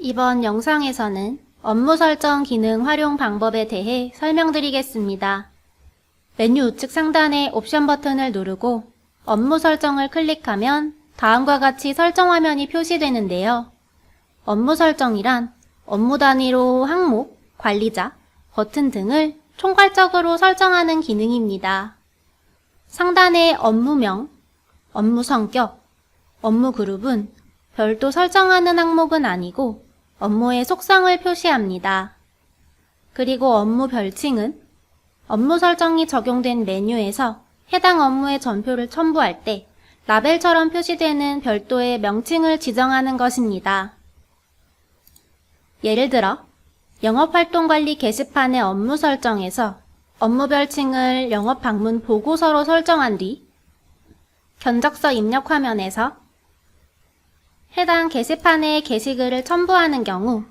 이번 영상에서는 업무 설정 기능 활용 방법에 대해 설명드리겠습니다. 메뉴 우측 상단의 옵션 버튼을 누르고 업무 설정을 클릭하면 다음과 같이 설정 화면이 표시되는데요. 업무 설정이란 업무 단위로 항목, 관리자, 버튼 등을 총괄적으로 설정하는 기능입니다. 상단의 업무명, 업무 성격, 업무 그룹은 별도 설정하는 항목은 아니고 업무의 속성을 표시합니다. 그리고 업무 별칭은 업무 설정이 적용된 메뉴에서 해당 업무의 전표를 첨부할 때 라벨처럼 표시되는 별도의 명칭을 지정하는 것입니다. 예를 들어 영업활동관리 게시판의 업무 설정에서 업무 별칭을 영업 방문 보고서로 설정한 뒤 견적서 입력 화면에서 해당 게시판에 게시글을 첨부하는 경우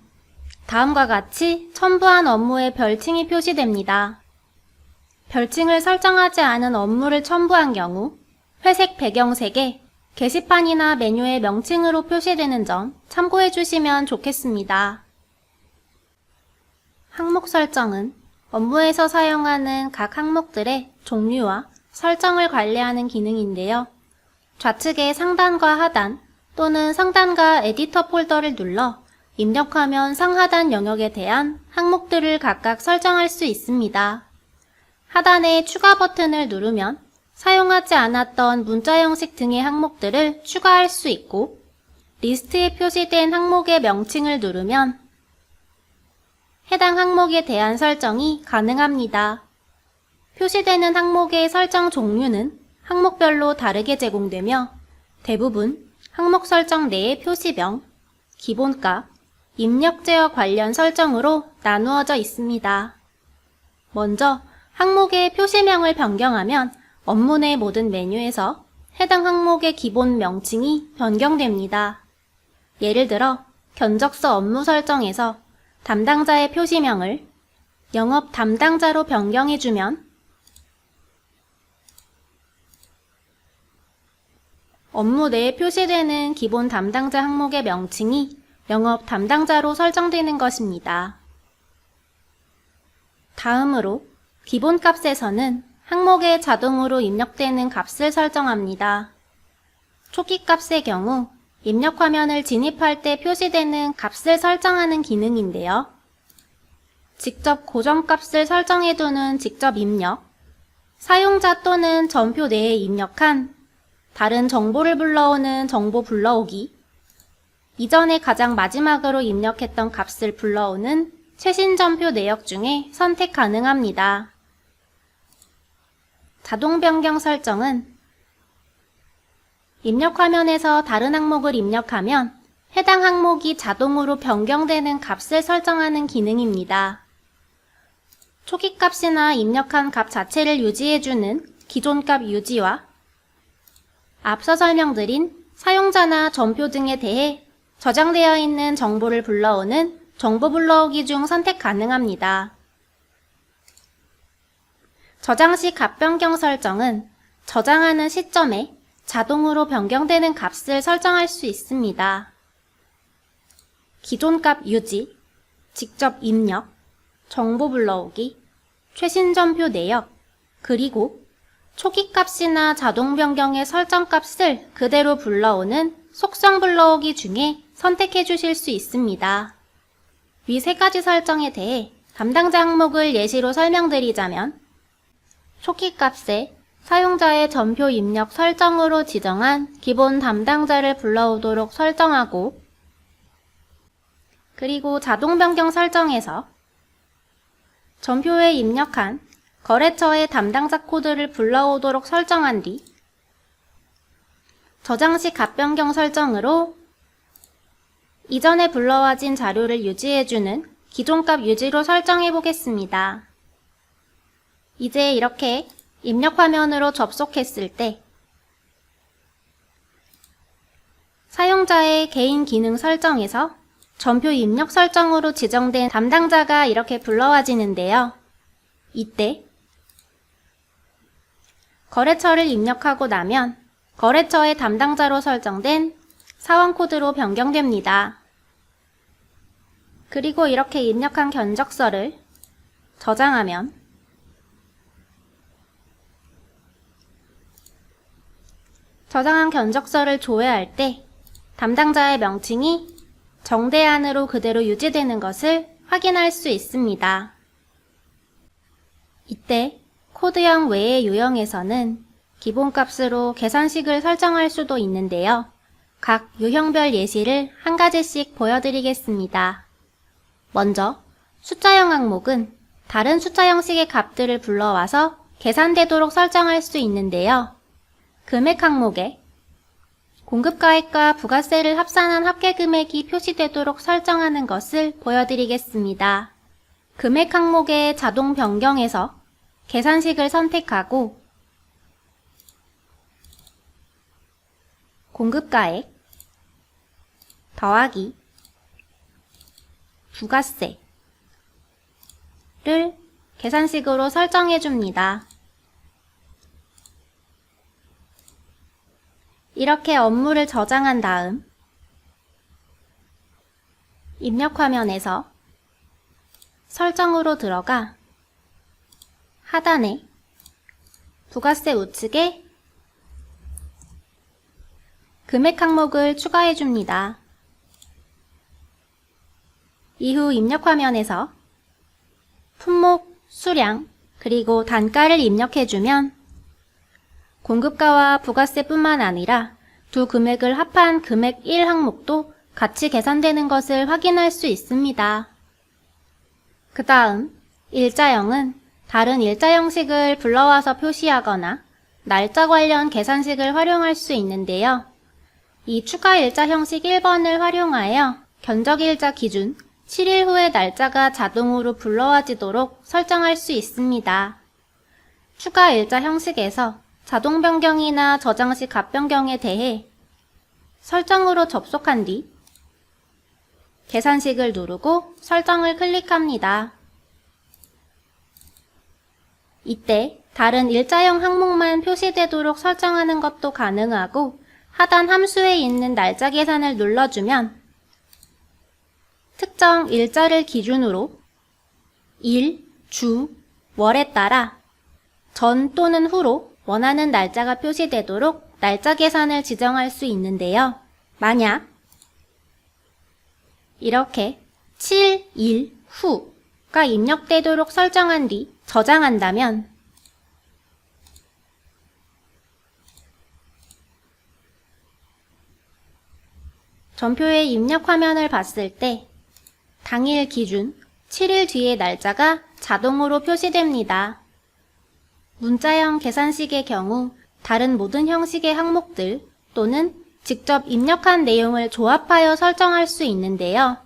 다음과 같이 첨부한 업무의 별칭이 표시됩니다. 별칭을 설정하지 않은 업무를 첨부한 경우 회색 배경색에 게시판이나 메뉴의 명칭으로 표시되는 점 참고해 주시면 좋겠습니다. 항목 설정은 업무에서 사용하는 각 항목들의 종류와 설정을 관리하는 기능인데요. 좌측의 상단과 하단 또는 상단과 에디터 폴더를 눌러 입력화면 상하단 영역에 대한 항목들을 각각 설정할 수 있습니다. 하단의 추가 버튼을 누르면 사용하지 않았던 문자 형식 등의 항목들을 추가할 수 있고 리스트에 표시된 항목의 명칭을 누르면 해당 항목에 대한 설정이 가능합니다. 표시되는 항목의 설정 종류는 항목별로 다르게 제공되며 대부분 항목 설정 내의 표시명, 기본값, 입력 제어 관련 설정으로 나누어져 있습니다. 먼저 항목의 표시명을 변경하면 업무 내 모든 메뉴에서 해당 항목의 기본 명칭이 변경됩니다. 예를 들어 견적서 업무 설정에서 담당자의 표시명을 영업 담당자로 변경해주면 업무 내에 표시되는 기본 담당자 항목의 명칭이 영업 담당자로 설정되는 것입니다. 다음으로 기본 값에서는 항목에 자동으로 입력되는 값을 설정합니다. 초기 값의 경우 입력 화면을 진입할 때 표시되는 값을 설정하는 기능인데요. 직접 고정값을 설정해두는 직접 입력, 사용자 또는 전표 내에 입력한 다른 정보를 불러오는 정보 불러오기, 이전에 가장 마지막으로 입력했던 값을 불러오는 최신 전표 내역 중에 선택 가능합니다. 자동 변경 설정은 입력 화면에서 다른 항목을 입력하면 해당 항목이 자동으로 변경되는 값을 설정하는 기능입니다. 초기 값이나 입력한 값 자체를 유지해주는 기존 값 유지와 앞서 설명드린 사용자나 전표 등에 대해 저장되어 있는 정보를 불러오는 정보 불러오기 중 선택 가능합니다. 저장 시 값 변경 설정은 저장하는 시점에 자동으로 변경되는 값을 설정할 수 있습니다. 기존 값 유지, 직접 입력, 정보 불러오기, 최신 전표 내역, 그리고 초기 값이나 자동 변경의 설정 값을 그대로 불러오는 속성 불러오기 중에 선택해 주실 수 있습니다. 위 세 가지 설정에 대해 담당자 항목을 예시로 설명드리자면 초기 값에 사용자의 전표 입력 설정으로 지정한 기본 담당자를 불러오도록 설정하고 그리고 자동 변경 설정에서 전표에 입력한 거래처의 담당자 코드를 불러오도록 설정한 뒤 저장 시 값 변경 설정으로 이전에 불러와진 자료를 유지해주는 기존 값 유지로 설정해 보겠습니다. 이제 이렇게 입력 화면으로 접속했을 때 사용자의 개인 기능 설정에서 전표 입력 설정으로 지정된 담당자가 이렇게 불러와지는데요. 이때 거래처를 입력하고 나면 거래처의 담당자로 설정된 사원 코드로 변경됩니다. 그리고 이렇게 입력한 견적서를 저장하면 저장한 견적서를 조회할 때 담당자의 명칭이 정대안으로 그대로 유지되는 것을 확인할 수 있습니다. 이때 코드형 외의 유형에서는 기본값으로 계산식을 설정할 수도 있는데요. 각 유형별 예시를 한 가지씩 보여드리겠습니다. 먼저 숫자형 항목은 다른 숫자 형식의 값들을 불러와서 계산되도록 설정할 수 있는데요. 금액 항목에 공급가액과 부가세를 합산한 합계 금액이 표시되도록 설정하는 것을 보여드리겠습니다. 금액 항목의 자동 변경에서 계산식을 선택하고 공급가액 더하기 부가세를 계산식으로 설정해 줍니다. 이렇게 업무를 저장한 다음 입력 화면에서 설정으로 들어가 하단에 부가세 우측에 금액 항목을 추가해 줍니다. 이후 입력 화면에서 품목, 수량, 그리고 단가를 입력해 주면 공급가와 부가세뿐만 아니라 두 금액을 합한 금액 1 항목도 같이 계산되는 것을 확인할 수 있습니다. 그 다음 일자형은 다른 일자 형식을 불러와서 표시하거나 날짜 관련 계산식을 활용할 수 있는데요. 이 추가 일자 형식 1번을 활용하여 견적일자 기준 7일 후의 날짜가 자동으로 불러와지도록 설정할 수 있습니다. 추가 일자 형식에서 자동 변경이나 저장식 값 변경에 대해 설정으로 접속한 뒤 계산식을 누르고 설정을 클릭합니다. 이때 다른 일자형 항목만 표시되도록 설정하는 것도 가능하고 하단 함수에 있는 날짜 계산을 눌러주면 특정 일자를 기준으로 일, 주, 월에 따라 전 또는 후로 원하는 날짜가 표시되도록 날짜 계산을 지정할 수 있는데요. 만약 이렇게 7, 1, 후가 입력되도록 설정한 뒤 저장한다면 전표의 입력 화면을 봤을 때 당일 기준 7일 뒤의 날짜가 자동으로 표시됩니다. 문자형 계산식의 경우 다른 모든 형식의 항목들 또는 직접 입력한 내용을 조합하여 설정할 수 있는데요.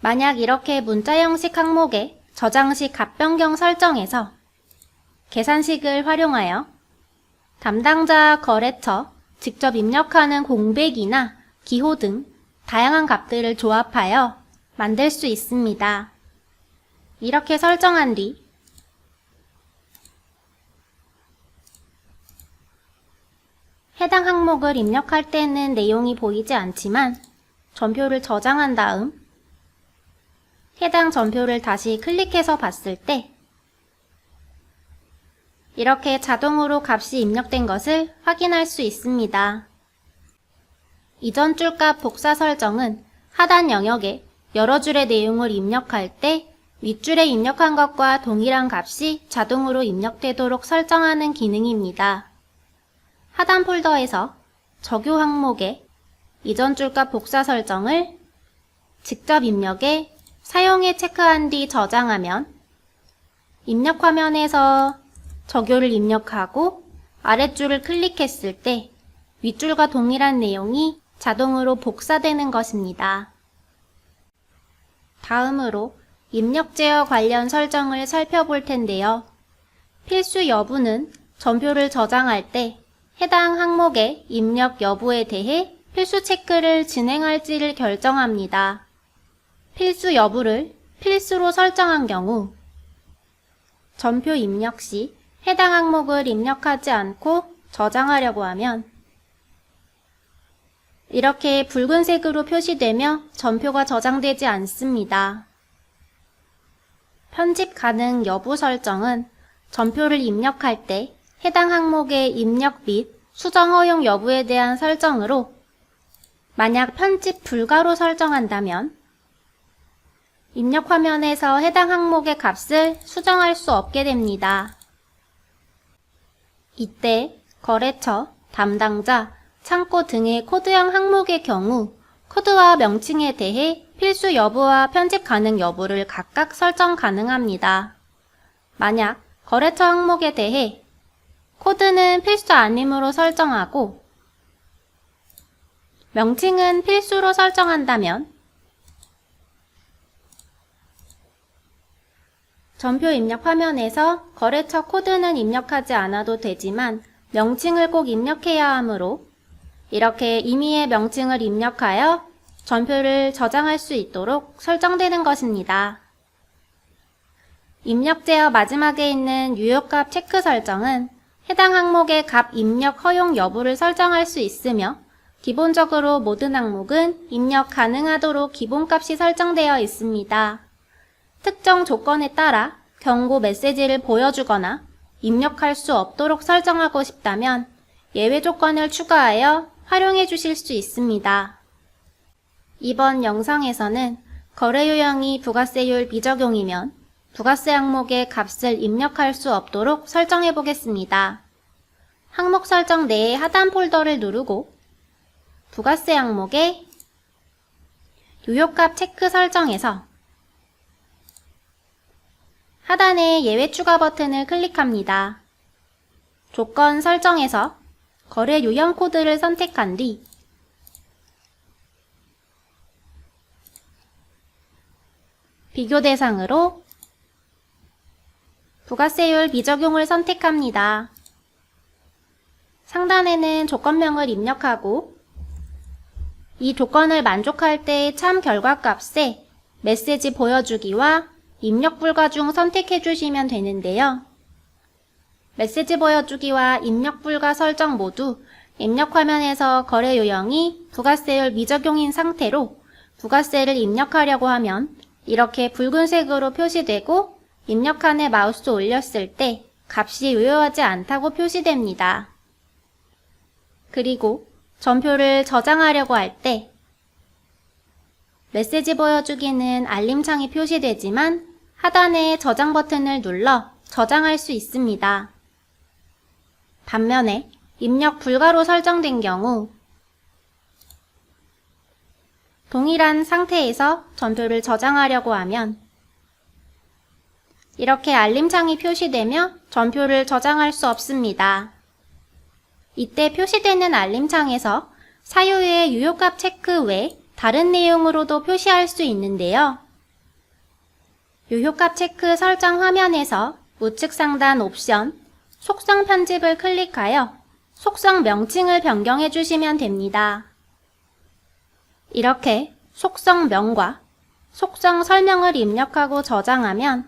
만약 이렇게 문자 형식 항목에 저장식 값 변경 설정에서 계산식을 활용하여 담당자 거래처 직접 입력하는 공백이나 기호 등 다양한 값들을 조합하여 만들 수 있습니다. 이렇게 설정한 뒤 해당 항목을 입력할 때는 내용이 보이지 않지만 전표를 저장한 다음 해당 전표를 다시 클릭해서 봤을 때 이렇게 자동으로 값이 입력된 것을 확인할 수 있습니다. 이전 줄값 복사 설정은 하단 영역에 여러 줄의 내용을 입력할 때 윗줄에 입력한 것과 동일한 값이 자동으로 입력되도록 설정하는 기능입니다. 하단 폴더에서 적요 항목에 이전 줄값 복사 설정을 직접 입력에 사용해 체크한 뒤 저장하면 입력 화면에서 적요를 입력하고 아랫줄을 클릭했을 때 윗줄과 동일한 내용이 자동으로 복사되는 것입니다. 다음으로 입력 제어 관련 설정을 살펴볼 텐데요. 필수 여부는 전표를 저장할 때 해당 항목의 입력 여부에 대해 필수 체크를 진행할지를 결정합니다. 필수 여부를 필수로 설정한 경우 전표 입력 시 해당 항목을 입력하지 않고 저장하려고 하면 이렇게 붉은색으로 표시되며 전표가 저장되지 않습니다. 편집 가능 여부 설정은 전표를 입력할 때 해당 항목의 입력 및 수정 허용 여부에 대한 설정으로 만약 편집 불가로 설정한다면 입력 화면에서 해당 항목의 값을 수정할 수 없게 됩니다. 이때 거래처, 담당자, 창고 등의 코드형 항목의 경우 코드와 명칭에 대해 필수 여부와 편집 가능 여부를 각각 설정 가능합니다. 만약 거래처 항목에 대해 코드는 필수 아님으로 설정하고 명칭은 필수로 설정한다면 전표 입력 화면에서 거래처 코드는 입력하지 않아도 되지만 명칭을 꼭 입력해야 하므로 이렇게 임의의 명칭을 입력하여 전표를 저장할 수 있도록 설정되는 것입니다. 입력 제어 마지막에 있는 유효값 체크 설정은 해당 항목의 값 입력 허용 여부를 설정할 수 있으며 기본적으로 모든 항목은 입력 가능하도록 기본값이 설정되어 있습니다. 특정 조건에 따라 경고 메시지를 보여주거나 입력할 수 없도록 설정하고 싶다면 예외 조건을 추가하여 활용해 주실 수 있습니다. 이번 영상에서는 거래 요령이 부가세율 미적용이면 부가세 항목의 값을 입력할 수 없도록 설정해 보겠습니다. 항목 설정 내의 하단 폴더를 누르고 부가세 항목의 유효값 체크 설정에서 하단의 예외 추가 버튼을 클릭합니다. 조건 설정에서 거래 유형 코드를 선택한 뒤 비교 대상으로 부가세율 미적용을 선택합니다. 상단에는 조건명을 입력하고 이 조건을 만족할 때의 참 결과값에 메시지 보여주기와 입력 불가 중 선택해 주시면 되는데요. 메시지 보여주기와 입력 불가 설정 모두 입력 화면에서 거래 요령이 부가세율 미적용인 상태로 부가세를 입력하려고 하면 이렇게 붉은색으로 표시되고 입력칸에 마우스 올렸을 때 값이 유효하지 않다고 표시됩니다. 그리고 전표를 저장하려고 할 때 메시지 보여주기는 알림창이 표시되지만 하단의 저장 버튼을 눌러 저장할 수 있습니다. 반면에 입력 불가로 설정된 경우 동일한 상태에서 전표를 저장하려고 하면 이렇게 알림창이 표시되며 전표를 저장할 수 없습니다. 이때 표시되는 알림창에서 사유의 유효값 체크 외 다른 내용으로도 표시할 수 있는데요. 유효값 체크 설정 화면에서 우측 상단 옵션 속성 편집을 클릭하여 속성 명칭을 변경해 주시면 됩니다. 이렇게 속성명과 속성 설명을 입력하고 저장하면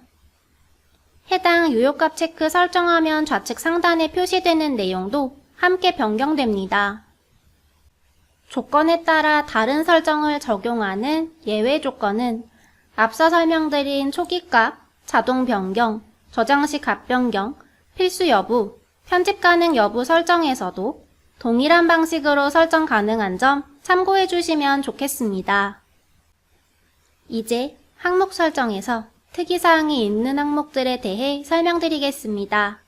해당 유효값 체크 설정하면 좌측 상단에 표시되는 내용도 함께 변경됩니다. 조건에 따라 다른 설정을 적용하는 예외 조건은 앞서 설명드린 초기값, 자동 변경, 저장 시값 변경, 필수 여부, 편집 가능 여부 설정에서도 동일한 방식으로 설정 가능한 점 참고해 주시면 좋겠습니다. 이제 항목 설정에서 특이사항이 있는 항목들에 대해 설명드리겠습니다.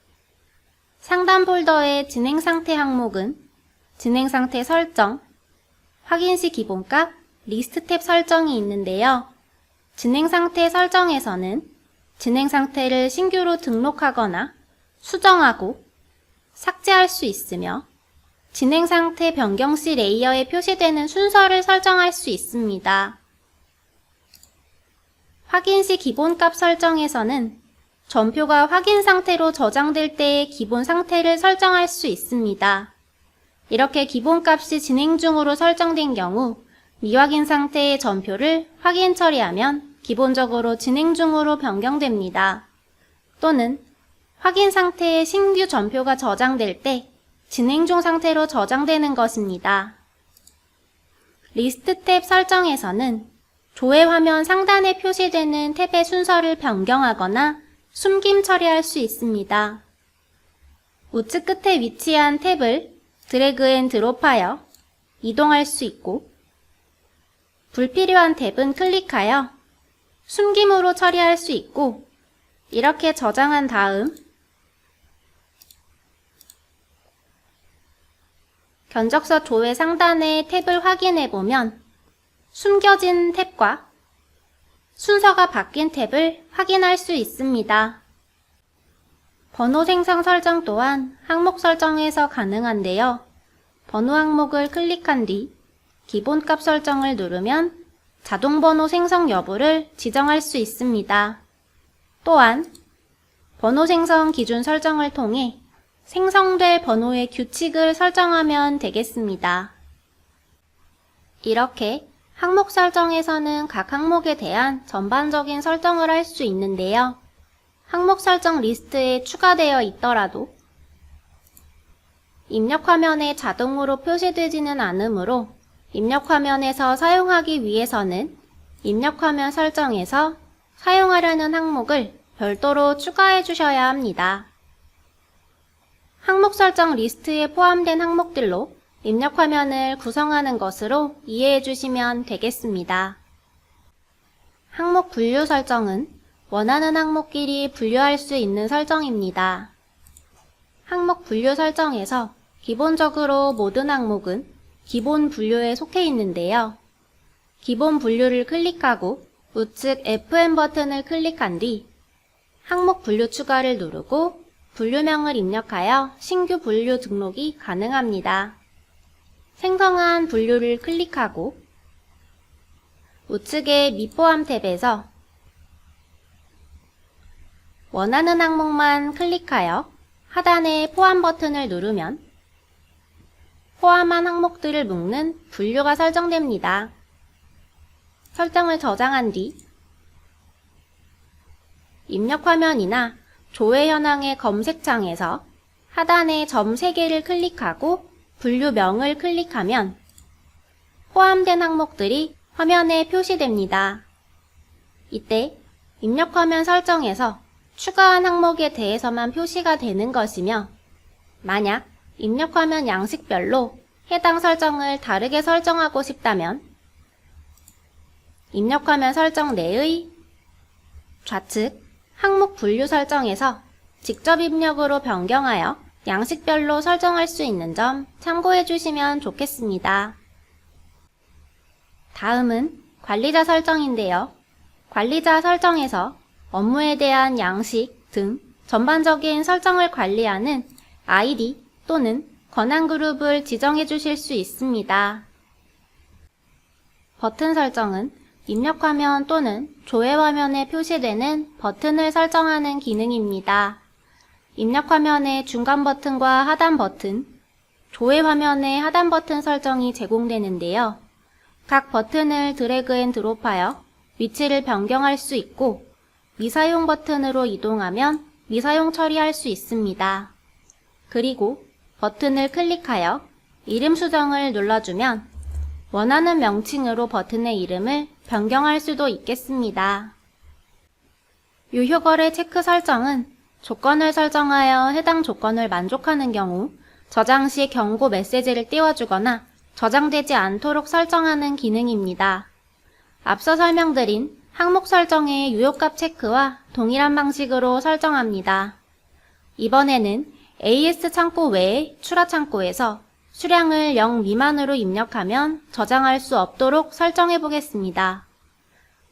상단 폴더의 진행 상태 항목은 진행 상태 설정, 확인 시 기본값, 리스트 탭 설정이 있는데요. 진행 상태 설정에서는 진행 상태를 신규로 등록하거나 수정하고 삭제할 수 있으며 진행 상태 변경 시 레이어에 표시되는 순서를 설정할 수 있습니다. 확인 시 기본값 설정에서는 전표가 확인 상태로 저장될 때의 기본 상태를 설정할 수 있습니다. 이렇게 기본값이 진행 중으로 설정된 경우 미확인 상태의 전표를 확인 처리하면 기본적으로 진행 중으로 변경됩니다. 또는 확인 상태의 신규 전표가 저장될 때 진행 중 상태로 저장되는 것입니다. 리스트 탭 설정에서는 조회 화면 상단에 표시되는 탭의 순서를 변경하거나 숨김 처리할 수 있습니다. 우측 끝에 위치한 탭을 드래그 앤 드롭하여 이동할 수 있고 불필요한 탭은 클릭하여 숨김으로 처리할 수 있고 이렇게 저장한 다음 견적서 조회 상단의 탭을 확인해 보면 숨겨진 탭과 순서가 바뀐 탭을 확인할 수 있습니다. 번호 생성 설정 또한 항목 설정에서 가능한데요. 번호 항목을 클릭한 뒤 기본값 설정을 누르면 자동 번호 생성 여부를 지정할 수 있습니다. 또한 번호 생성 기준 설정을 통해 생성될 번호의 규칙을 설정하면 되겠습니다. 이렇게 항목 설정에서는 각 항목에 대한 전반적인 설정을 할 수 있는데요. 항목 설정 리스트에 추가되어 있더라도 입력 화면에 자동으로 표시되지는 않으므로 입력 화면에서 사용하기 위해서는 입력 화면 설정에서 사용하려는 항목을 별도로 추가해 주셔야 합니다. 항목 설정 리스트에 포함된 항목들로 입력 화면을 구성하는 것으로 이해해 주시면 되겠습니다. 항목 분류 설정은 원하는 항목끼리 분류할 수 있는 설정입니다. 항목 분류 설정에서 기본적으로 모든 항목은 기본 분류에 속해 있는데요. 기본 분류를 클릭하고 우측 FM 버튼을 클릭한 뒤 항목 분류 추가를 누르고 분류명을 입력하여 신규 분류 등록이 가능합니다. 생성한 분류를 클릭하고 우측의 미포함 탭에서 원하는 항목만 클릭하여 하단의 포함 버튼을 누르면 포함한 항목들을 묶는 분류가 설정됩니다. 설정을 저장한 뒤 입력 화면이나 조회 현황의 검색창에서 하단의 점 3개를 클릭하고 분류명을 클릭하면 포함된 항목들이 화면에 표시됩니다. 이때 입력 화면 설정에서 추가한 항목에 대해서만 표시가 되는 것이며 만약 입력 화면 양식별로 해당 설정을 다르게 설정하고 싶다면 입력 화면 설정 내의 좌측 항목 분류 설정에서 직접 입력으로 변경하여 양식별로 설정할 수 있는 점 참고해 주시면 좋겠습니다. 다음은 관리자 설정인데요. 관리자 설정에서 업무에 대한 양식 등 전반적인 설정을 관리하는 아이디 또는 권한 그룹을 지정해 주실 수 있습니다. 버튼 설정은 입력 화면 또는 조회 화면에 표시되는 버튼을 설정하는 기능입니다. 입력 화면의 중간 버튼과 하단 버튼, 조회 화면의 하단 버튼 설정이 제공되는데요. 각 버튼을 드래그 앤 드롭하여 위치를 변경할 수 있고 미사용 버튼으로 이동하면 미사용 처리할 수 있습니다. 그리고 버튼을 클릭하여 이름 수정을 눌러주면 원하는 명칭으로 버튼의 이름을 변경할 수도 있겠습니다. 유효거래 체크 설정은 조건을 설정하여 해당 조건을 만족하는 경우 저장 시 경고 메시지를 띄워주거나 저장되지 않도록 설정하는 기능입니다. 앞서 설명드린 항목 설정의 유효값 체크와 동일한 방식으로 설정합니다. 이번에는 AS 창고 외의 출하 창고에서 수량을 0 미만으로 입력하면 저장할 수 없도록 설정해 보겠습니다.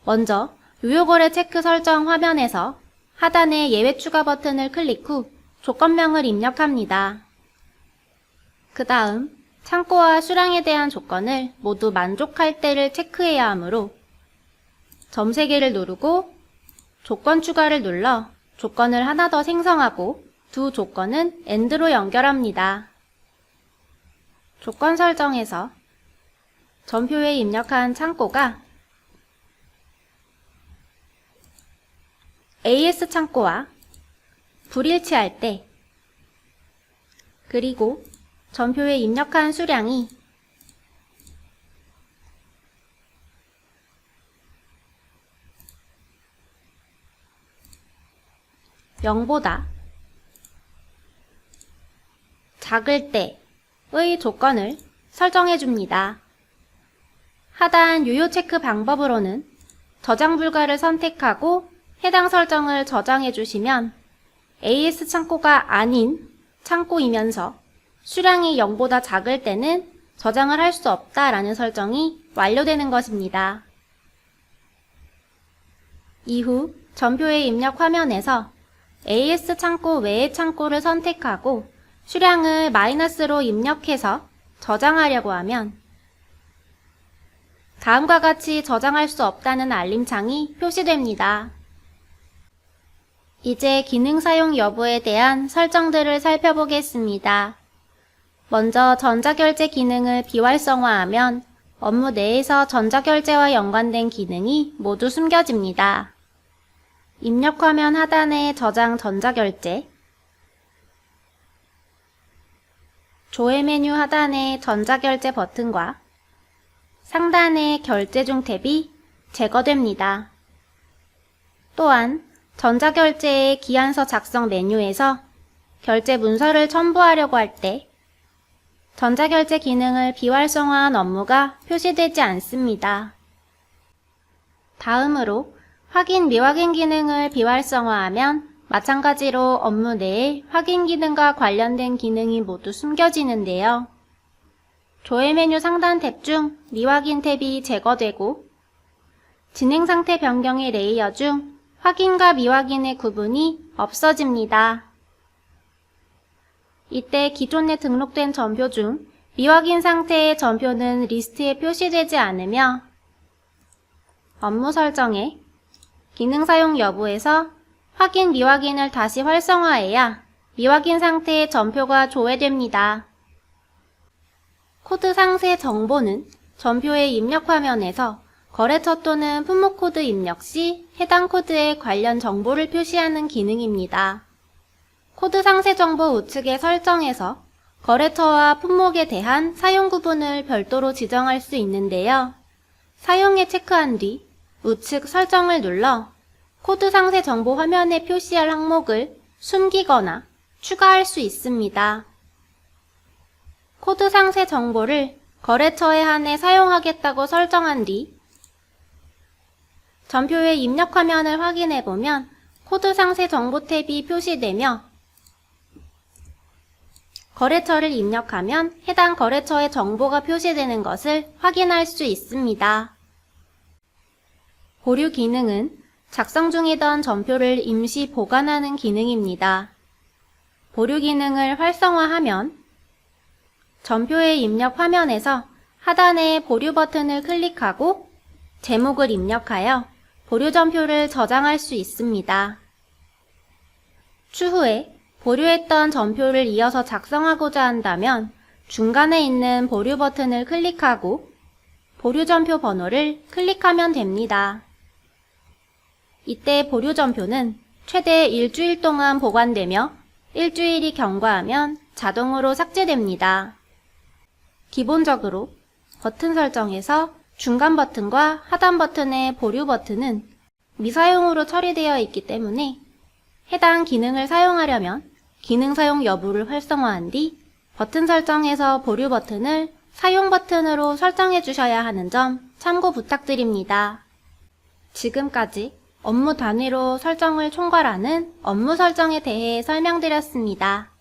먼저 유효거래 체크 설정 화면에서 하단의 예외 추가 버튼을 클릭 후 조건명을 입력합니다. 그 다음 창고와 수량에 대한 조건을 모두 만족할 때를 체크해야 하므로 점 3개를 누르고 조건 추가를 눌러 조건을 하나 더 생성하고 두 조건은 AND로 연결합니다. 조건 설정에서 전표에 입력한 창고가 AS 창고와 불일치할 때 그리고 전표에 입력한 수량이 0보다 작을 때의 조건을 설정해 줍니다. 하단 유효 체크 방법으로는 저장 불가를 선택하고 해당 설정을 저장해 주시면 AS 창고가 아닌 창고이면서 수량이 0보다 작을 때는 저장을 할 수 없다라는 설정이 완료되는 것입니다. 이후 전표의 입력 화면에서 AS 창고 외의 창고를 선택하고 수량을 마이너스로 입력해서 저장하려고 하면 다음과 같이 저장할 수 없다는 알림창이 표시됩니다. 이제 기능 사용 여부에 대한 설정들을 살펴보겠습니다. 먼저 전자결제 기능을 비활성화하면 업무 내에서 전자결제와 연관된 기능이 모두 숨겨집니다. 입력 화면 하단의 저장 전자결제, 조회 메뉴 하단의 전자결제 버튼과 상단의 결제 중 탭이 제거됩니다. 또한 전자결제의 기한서 작성 메뉴에서 결제 문서를 첨부하려고 할 때 전자결제 기능을 비활성화한 업무가 표시되지 않습니다. 다음으로 확인 미확인 기능을 비활성화하면 마찬가지로 업무 내에 확인 기능과 관련된 기능이 모두 숨겨지는데요. 조회 메뉴 상단 탭 중 미확인 탭이 제거되고 진행 상태 변경의 레이어 중 확인과 미확인의 구분이 없어집니다. 이때 기존에 등록된 전표 중 미확인 상태의 전표는 리스트에 표시되지 않으며 업무 설정에 기능 사용 여부에서 확인 미확인을 다시 활성화해야 미확인 상태의 전표가 조회됩니다. 코드 상세 정보는 전표의 입력 화면에서 거래처 또는 품목 코드 입력 시 해당 코드의 관련 정보를 표시하는 기능입니다. 코드 상세 정보 우측에 설정해서 거래처와 품목에 대한 사용 구분을 별도로 지정할 수 있는데요. 사용에 체크한 뒤 우측 설정을 눌러 코드 상세 정보 화면에 표시할 항목을 숨기거나 추가할 수 있습니다. 코드 상세 정보를 거래처에 한해 사용하겠다고 설정한 뒤 전표의 입력 화면을 확인해 보면 코드 상세 정보 탭이 표시되며 거래처를 입력하면 해당 거래처의 정보가 표시되는 것을 확인할 수 있습니다. 보류 기능은 작성 중이던 전표를 임시 보관하는 기능입니다. 보류 기능을 활성화하면 전표의 입력 화면에서 하단의 보류 버튼을 클릭하고 제목을 입력하여 보류 전표를 저장할 수 있습니다. 추후에 보류했던 전표를 이어서 작성하고자 한다면 중간에 있는 보류 버튼을 클릭하고 보류 전표 번호를 클릭하면 됩니다. 이때 보류 전표는 최대 일주일 동안 보관되며 일주일이 경과하면 자동으로 삭제됩니다. 기본적으로 버튼 설정에서 중간 버튼과 하단 버튼의 보류 버튼은 미사용으로 처리되어 있기 때문에 해당 기능을 사용하려면 기능 사용 여부를 활성화한 뒤 버튼 설정에서 보류 버튼을 사용 버튼으로 설정해 주셔야 하는 점 참고 부탁드립니다. 지금까지 업무 단위로 설정을 총괄하는 업무 설정에 대해 설명드렸습니다.